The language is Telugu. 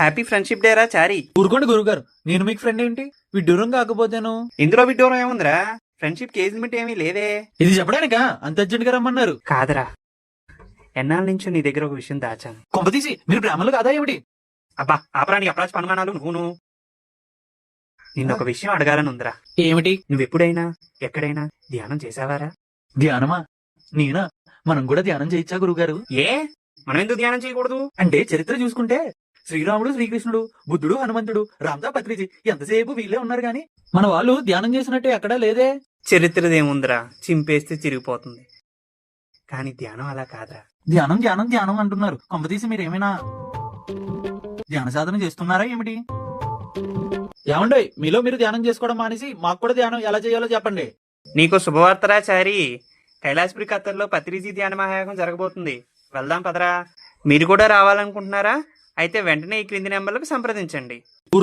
హ్యాపీ ఫ్రెండ్షిప్ డే రా చారి. ఊరుకోండి గురుగారు. నేను మీకు ఫ్రెండ్ ఏంటి? విడ్డూరం కాకపోతేను? ఇందులో విడ్డూరం ఏముందిరా? ఫ్రెండ్షిప్ కేజ్ లిమిట్ ఏమీ లేదే. ఇది చెప్పడానికా? అంత అర్జెంట్గా రమ్మన్నారు. కాదురా. ఎన్నాళ్ళ నుంచో నీ దగ్గర ఒక విషయం దాచాను. కొంపతీసి మీరు బ్రాహ్మణులు కాదా ఏమిటి? అబ్బా ఆపరానికి అప్రాచ పనుమానాలు నువ్వును. నిన్న ఒక విషయం అడగాలని ఉందిరా. ఏమిటి? నువ్వెప్పుడైనా ఎక్కడైనా ధ్యానం చేసావారా? ధ్యానమా? నేనా? మనం కూడా ధ్యానం చేయొచ్చా గురుగారు. ఏ? మనం ఎందుకు ధ్యానం చేయకూడదు? అంటే చరిత్ర చూసుకుంటే శ్రీరాముడు శ్రీకృష్ణుడు బుద్ధుడు హనుమంతుడు రామ్దా పత్రిజీ ఎంతసేపు వీళ్ళే ఉన్నారు గాని? మన వాళ్ళు ధ్యానం చేసినట్టే ఎక్కడా లేదే. చరిత్రదేముందిరా చింపేస్తే చిరిగిపోతుంది. కానీ ధ్యానం అలా కాదురా. ధ్యానం ధ్యానం ధ్యానం అంటున్నారు. కొంపతీసి మీరు ఏమైనా ధ్యాన సాధన చేస్తున్నారా ఏమిటి? ఏమండి మీలో మీరు ధ్యానం చేసుకోవడం మానేసి మాకు కూడా ధ్యానం ఎలా చేయాలో చెప్పండి. నీకు శుభవార్తరా చారి. కైలాసపురి ఖత్తర్లో పత్రిజీ ధ్యాన మహాయాగం జరగబోతుంది. వెళ్దాం పదరా. మీరు కూడా రావాలనుకుంటున్నారా? అయితే వెంటనే ఈ క్రింది నెంబర్లకు సంప్రదించండి.